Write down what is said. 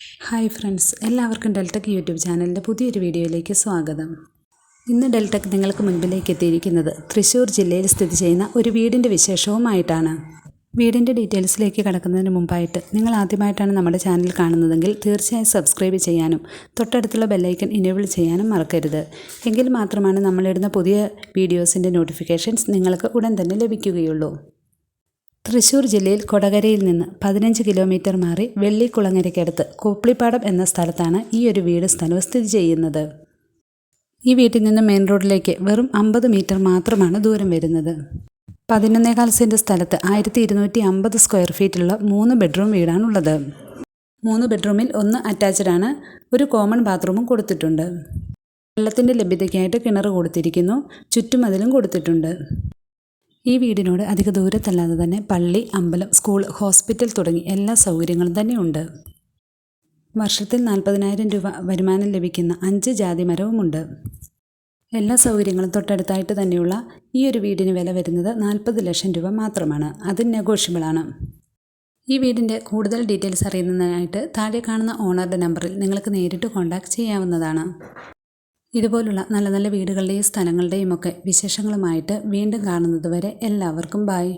Hi friends എല്ലാവർക്കും Deltech YouTube ചാനലിന്റെ പുതിയൊരു വീഡിയോയിലേക്ക് സ്വാഗതം. ഇന്ന് ഡെൽടെക് നിങ്ങൾക്ക് മുൻപിലേക്ക് എത്തിയിരിക്കുന്നത് തൃശ്ശൂർ ജില്ലയിൽ സ്ഥിതി ചെയ്യുന്ന ഒരു വീടിന്റെ വിശേഷവുമായിട്ടാണ്. വീടിന്റെ ഡീറ്റെയിൽസിലേക്ക് കടക്കുന്നതിന് മുമ്പായിട്ട് നിങ്ങൾ ആദ്യമായിട്ടാണ് നമ്മുടെ ചാനൽ കാണുന്നതെങ്കിൽ തീർച്ചയായും സബ്സ്ക്രൈബ് ചെയ്യാനും തൊട്ടടുത്തുള്ള ബെല്ലൈക്കൺ ഇനേബിൾ ചെയ്യാനും മറക്കരുത്. എങ്കിൽ മാത്രമാണ് നമ്മളിടുന്ന പുതിയ വീഡിയോസിന്റെ നോട്ടിഫിക്കേഷൻസ് നിങ്ങൾക്ക് ഉടൻ തന്നെ ലഭിക്കുകയുള്ളൂ. തൃശ്ശൂർ ജില്ലയിൽ കൊടകരയിൽ നിന്ന് പതിനഞ്ച് കിലോമീറ്റർ മാറി വെള്ളിക്കുളങ്ങരയ്ക്കടുത്ത് കൂപ്ലിപ്പാടം എന്ന സ്ഥലത്താണ് ഈ ഒരു വീട് സ്ഥലം സ്ഥിതി ചെയ്യുന്നത്. ഈ വീട്ടിൽ നിന്ന് മെയിൻ റോഡിലേക്ക് വെറും അമ്പത് മീറ്റർ മാത്രമാണ് ദൂരം വരുന്നത്. പതിനൊന്നേകാൽ സെന്റ് സ്ഥലത്ത് ആയിരത്തി ഇരുന്നൂറ്റി അമ്പത് സ്ക്വയർ ഫീറ്റുള്ള മൂന്ന് ബെഡ്റൂം വീടാണുള്ളത്. മൂന്ന് ബെഡ്റൂമിൽ ഒന്ന് അറ്റാച്ച്ഡ് ആണ് ഒരു കോമൺ ബാത്റൂമും കൊടുത്തിട്ടുണ്ട്. വെള്ളത്തിന്റെ ലഭ്യതയ്ക്കായിട്ട് കിണർ കൊടുത്തിരിക്കുന്നു ചുറ്റുമതിലും കൊടുത്തിട്ടുണ്ട്. ഈ വീടിനോട് അധിക ദൂരത്തല്ലാതെ തന്നെ പള്ളി അമ്പലം സ്കൂൾ ഹോസ്പിറ്റൽ തുടങ്ങി എല്ലാ സൗകര്യങ്ങളും തന്നെ ഉണ്ട്. വർഷത്തിൽ നാൽപ്പതിനായിരം രൂപ വരുമാനം ലഭിക്കുന്ന അഞ്ച് ജാതി മരവുമുണ്ട്. എല്ലാ സൗകര്യങ്ങളും തൊട്ടടുത്തായിട്ട് തന്നെയുള്ള ഈ ഒരു വീടിന് വില വരുന്നത് നാൽപ്പത് ലക്ഷം രൂപ മാത്രമാണ്. അത് നെഗോഷ്യബിളാണ് ഈ വീടിന്റെ കൂടുതൽ ഡീറ്റെയിൽസ് അറിയുന്നതിനായിട്ട് താഴെ കാണുന്ന ഓണറുടെ നമ്പറിൽ നിങ്ങൾക്ക് നേരിട്ട് കോൺടാക്റ്റ് ചെയ്യാവുന്നതാണ്. ഇതുപോലുള്ള നല്ല നല്ല വീടുകളുടെയും സ്ഥലങ്ങളുടെയും ഒക്കെ വിശേഷങ്ങളുമായിട്ട് വീണ്ടും കാണുന്നത് വരെ എല്ലാവർക്കും ബായ്